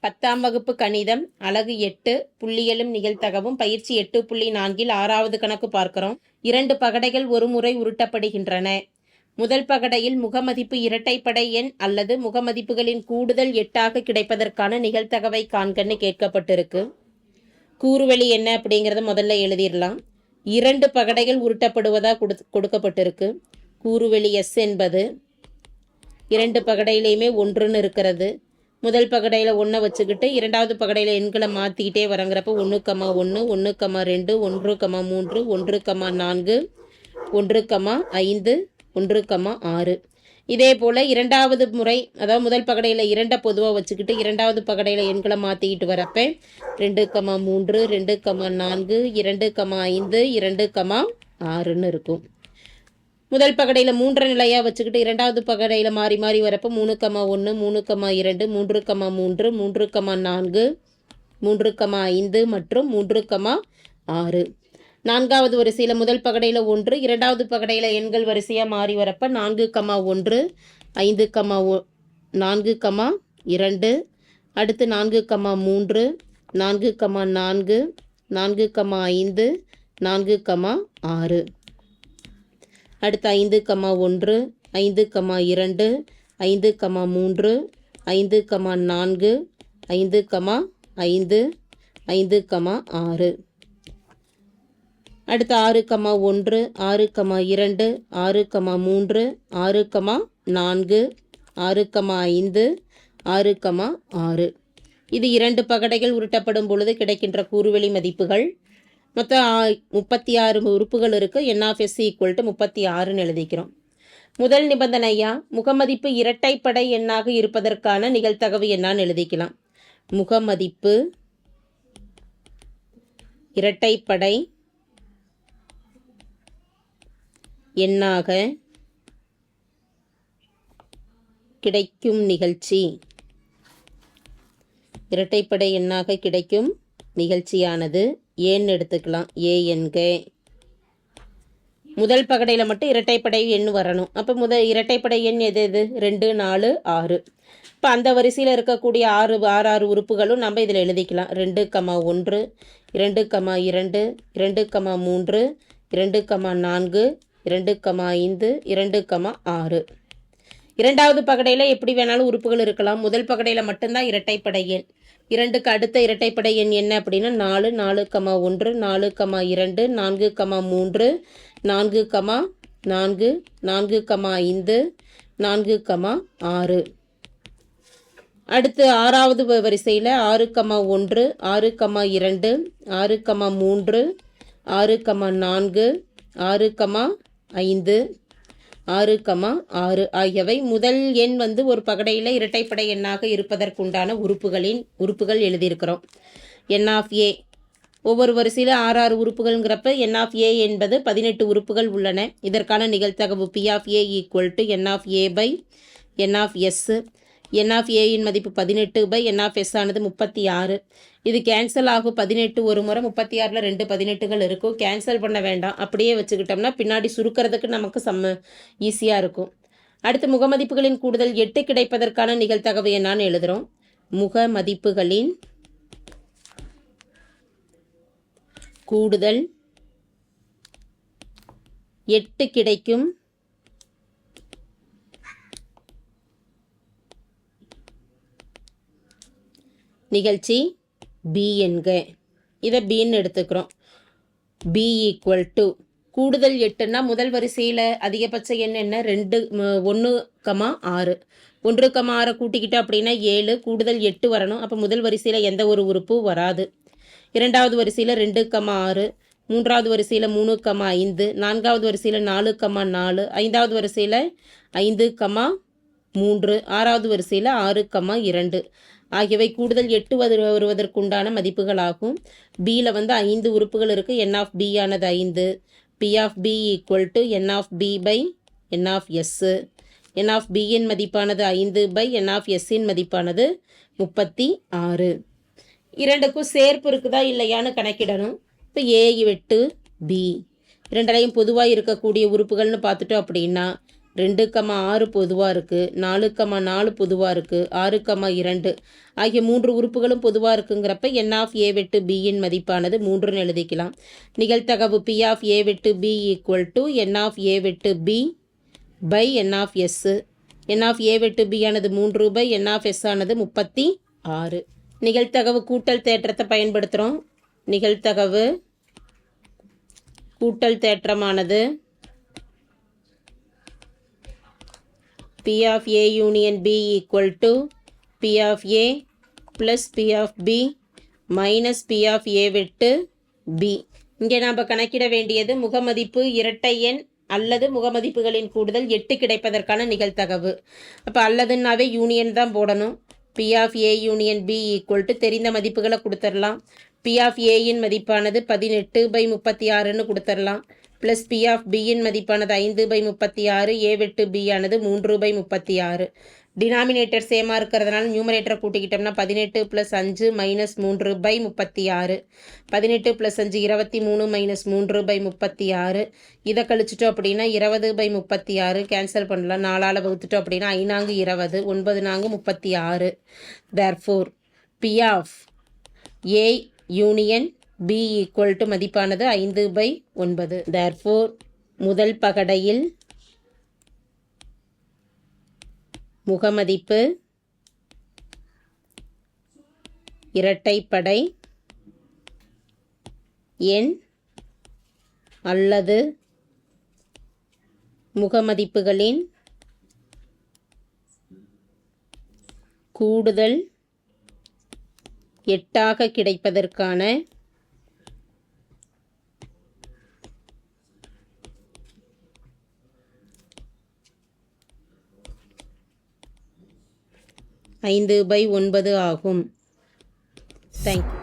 பத்தாம் வகுப்பு கணிதம் அலகு எட்டு புள்ளியலும் நிகழ்த்தகவும் பயிற்சி எட்டு புள்ளி நான்கில் ஆறாவது கணக்கு பார்க்கிறோம். இரண்டு பகடைகள் ஒரு முறை உருட்டப்படுகின்றன. முதல் பகடையில் முகமதிப்பு இரட்டைப்படை எண் அல்லது முகமதிப்புகளின் கூடுதல் எட்டாக கிடைப்பதற்கான நிகழ்த்தகவை காண்கன்னு கேட்கப்பட்டிருக்கு. கூறுவெளி என்ன அப்படிங்கிறத முதல்ல எழுதிடலாம். இரண்டு பகடைகள் உருட்டப்படுவதாக கொடு கொடுக்கப்பட்டிருக்கு. கூறுவெளி எஸ் என்பது இரண்டு பகடையிலையுமே ஒன்றுன்னு இருக்கிறது. முதல் பகடையில் ஒன்றை வச்சுக்கிட்டு இரண்டாவது பகடையில் எண்களை மாற்றிக்கிட்டே வரங்கிறப்ப ஒன்று கமா ஒன்று ஒன்று கமா ரெண்டு ஒன்று கமா மூன்று ஒன்று கமா நான்கு ஒன்று கமா ஐந்து ஒன்று கமா ஆறு. இதே போல் இரண்டாவது முறை அதாவது முதல் பகடையில் இரண்டை பொதுவாக வச்சுக்கிட்டு இரண்டாவது பகடையில் எண்களை மாற்றிக்கிட்டு வரப்ப ரெண்டு கமா மூன்று ரெண்டு கமா நான்கு இரண்டு கமா ஐந்து இரண்டு கமா ஆறுன்னு இருக்கும். முதல் பகடையில் மூன்று நிலையாக வச்சுக்கிட்டு இரண்டாவது பகடையில் மாறி மாறி வரப்போ மூணு கமா ஒன்று மூணு கமா இரண்டு மூன்று கமா மூன்று மூன்று கமா நான்கு மூன்று கமா ஐந்து மற்றும் மூன்று கமா ஆறு. நான்காவது வரிசையில் முதல் பகடையில் ஒன்று இரண்டாவது பகடையில் எண்கள் வரிசையாக மாறி வரப்போ நான்கு கமா ஒன்று ஐந்து கமா ஒ நான்கு கமா இரண்டு அடுத்து நான்கு கமா மூன்று நான்கு கமா நான்கு நான்கு கமா ஐந்து நான்கு கமா ஆறு. அடுத்து ஐந்து கமா ஒன்று ஐந்து கமா இரண்டு ஐந்து கமா மூன்று ஐந்து கமா நான்கு ஐந்து கமா ஐந்து ஐந்து கமா ஆறு. அடுத்து ஆறு கமா ஒன்று ஆறு கமா இரண்டு ஆறு கமா மூன்று ஆறு கமா நான்கு ஆறு கமா ஐந்து ஆறு கமா ஆறு. இது இரண்டு பகடைகள் உருட்டப்படும் பொழுது கிடைக்கின்ற கூறுவெளி மதிப்புகள். மொத்தம் ஆ- முப்பத்தி ஆறு உறுப்புகள் இருக்குது என்ஆஃப்எஸ் ஈக்குவல் டு முப்பத்தி ஆறுன்னு எழுதிக்கிறோம். முதல் நிபந்தனையா முகமதிப்பு இரட்டைப்படை எண்ணாக இருப்பதற்கான நிகழ்த்தகவு என்னான்னு எழுதிக்கலாம். முகமதிப்பு இரட்டைப்படை எண்ணாக கிடைக்கும் நிகழ்ச்சி. இரட்டைப்படை எண்ணாக கிடைக்கும் நிகழ்ச்சியானது ஏன்னு எடுத்துக்கலாம்? ஏஎன்கே முதல் பகடையில் மட்டும் இரட்டைப்படை எண் வரணும். அப்போ முதல் இரட்டைப்படை எண் எது எது? ரெண்டு நாலு ஆறு. இப்போ அந்த வரிசையில் இருக்கக்கூடிய ஆறு ஆறு ஆறு உறுப்புகளும் நம்ம இதில் எழுதிக்கலாம். ரெண்டு கமா ஒன்று இரண்டு கமா இரண்டு இரண்டு கமா மூன்று இரண்டு கமா நான்கு இரண்டு கமா ஐந்து இரண்டு கமா ஆறு. இரண்டாவது பகடையில் எப்படி வேணாலும் உறுப்புகள் இருக்கலாம். முதல் பகடையில் மட்டும்தான் இரட்டைப்படை எண். இரண்டுக்கு அடுத்த இரட்டைப்படை எண் என்ன அப்படின்னா நாலு நாலு கமா ஒன்று நாலு கமா இரண்டு நான்கு கமா மூன்று நான்கு கமா நான்கு நான்கு கமா ஐந்து நான்கு கமா ஆறு. அடுத்து ஆறாவது வரிசையில் ஆறு கமா ஒன்று ஆறு கமா இரண்டு ஆறு கமா மூன்று ஆறு கமா நான்கு ஆறு கமா ஐந்து. ஆறு கமா ஆறு ஆகியவை முதல் எண் வந்து ஒரு பகடையில் இரட்டைப்படை எண்ணாக இருப்பதற்குண்டான உறுப்புகளின் உறுப்புகள் எழுதியிருக்கிறோம். என் ஆஃப் ஏ ஒவ்வொரு வரிசையில் ஆறு ஆறு உறுப்புகள்ங்கிறப்ப என் ஆஃப் ஏ என்பது பதினெட்டு உறுப்புகள் உள்ளன. இதற்கான நிகழ்த்தகவு P of A equal to n of A by n of S என் மதிப்பு பதினெட்டு பை என் ஆஃப் எஸ் ஆனது முப்பத்தி ஆறு. இது கேன்சல் ஆகும் பதினெட்டு ஒரு முறை முப்பத்தி ஆறில் ரெண்டு பதினெட்டுகள் இருக்கும். கேன்சல் பண்ண வேண்டாம். அப்படியே வச்சுக்கிட்டோம்னா பின்னாடி சுருக்கிறதுக்கு நமக்கு செம்ம ஈஸியாக இருக்கும். அடுத்து முகமதிப்புகளின் கூடுதல் எட்டு கிடைப்பதற்கான நிகழ்த்தகவு என்னான்னு எழுதுகிறோம் முகமதிப்புகளின் கூடுதல் எட்டு கிடைக்கும். நிகழ்ச்சி பி என்க. இதை பின்னு எடுத்துக்கிறோம். பி ஈக்குவல் டு கூடுதல் எட்டுன்னா முதல் வரிசையில் அதிகபட்ச எண் என்ன? ரெண்டு ஒன்று கமா ஆறு. ஒன்று கமா ஆறை கூட்டிக்கிட்டு அப்படின்னா ஏழு. கூடுதல் எட்டு வரணும். அப்போ முதல் வரிசையில் எந்த ஒரு உறுப்பும் வராது. இரண்டாவது வரிசையில் ரெண்டு கமா ஆறு. மூன்றாவது வரிசையில் மூணு கமா ஐந்து. நான்காவது வரிசையில் நாலு கமா நாலு. ஐந்தாவது வரிசையில் ஐந்து கமா மூன்று. ஆறாவது வரிசையில் ஆறு கமா இரண்டு. ஆகியவை கூடுதல் எட்டு வரு வருவதற்குண்டான மதிப்புகளாகும். பியில் வந்து ஐந்து உறுப்புகள் இருக்குது என் ஆஃப் பி ஆனது ஐந்து. P of B equal to n of B by n of S n of பியின் மதிப்பானது ஐந்து பை என் ஆஃப் எஸ்ஸின் மதிப்பானது முப்பத்தி ஆறு. இரண்டுக்கும் சேர்ப்பு இருக்குதா இல்லையான்னு கணக்கிடணும். இப்போ ஏ எட்டு பி இரண்டரையும் பொதுவாக இருக்கக்கூடிய உறுப்புகள்னு பார்த்துட்டோம் அப்படின்னா ரெண்டு கமா ஆறு பொதுவாக இருக்குது நாலு கமா நாலு பொதுவாக இருக்குது ஆறு கமா இரண்டு. ஆகிய மூன்று உறுப்புகளும் பொதுவாக இருக்குங்கிறப்ப என் ஆஃப் ஏ வெட்டு பியின் மதிப்பானது மூன்றுன்னு எழுதிக்கலாம். நிகழ்த்தகவு பி ஆஃப் ஏ வெட்டு B equal to n of A வெட்டு B by n of S n of A வெட்டு பி ஆனது மூன்று பை என் ஆஃப் எஸ் ஆனது முப்பத்தி ஆறு. நிகழ்த்தகவு கூட்டல் தேற்றத்தை பயன்படுத்துகிறோம் நிகழ்த்தகவு கூட்டல் தேற்றமானது P of A union B equal to P of A plus P of B minus P of A வெட்டு B. இங்கே நாம் கணக்கிட வேண்டியது முகமதிப்பு இரட்டை எண் அல்லது முகமதிப்புகளின் கூடுதல் எட்டு கிடைப்பதற்கான நிகழ்த்தகவு அப்போ அல்லதுன்னாவே யூனியன் தான் போடணும். P of A union B equal to தெரிந்த மதிப்புகளை கொடுத்துடலாம். பி ஆஃப் ஏயின் மதிப்பானது பதினெட்டு பை முப்பத்தி ஆறுன்னு கொடுத்துடலாம். ப்ளஸ் பி ஆஃப் பியின் மதிப்பானது ஐந்து பை முப்பத்தி ஆறு ஏ வெட்டு பி ஆனது மூன்று பை முப்பத்தி ஆறு. டினாமினேட்டர் சேமாக இருக்கிறதுனால நியூமரேட்டரை கூட்டிக்கிட்டோம்னா பதினெட்டு ப்ளஸ் அஞ்சு மைனஸ் மூன்று பை முப்பத்தி ஆறு. பதினெட்டு ப்ளஸ் அஞ்சு இருபத்தி மூணு மைனஸ் மூன்று பை முப்பத்தி ஆறு. இதை கழிச்சிட்டோம் அப்படின்னா இருபது பை முப்பத்தி ஆறு. கேன்சல் பண்ணலாம். நாலால் வகுத்துட்டோம் அப்படின்னா ஐநாங்கு இருபது ஒன்பது நான்கு முப்பத்தி ஆறு. Therefore P of A union B equal to மதிப்பானது ஐந்து பை ஒன்பது. தேர்ஃபோர் முதல் பகடையில் முகமதிப்பு இரட்டைப்படை எண் அல்லது முகமதிப்புகளின் கூடுதல் எட்டாக கிடைப்பதற்கான ஐந்து பை ஒன்பது ஆகும். தேங்க்யூ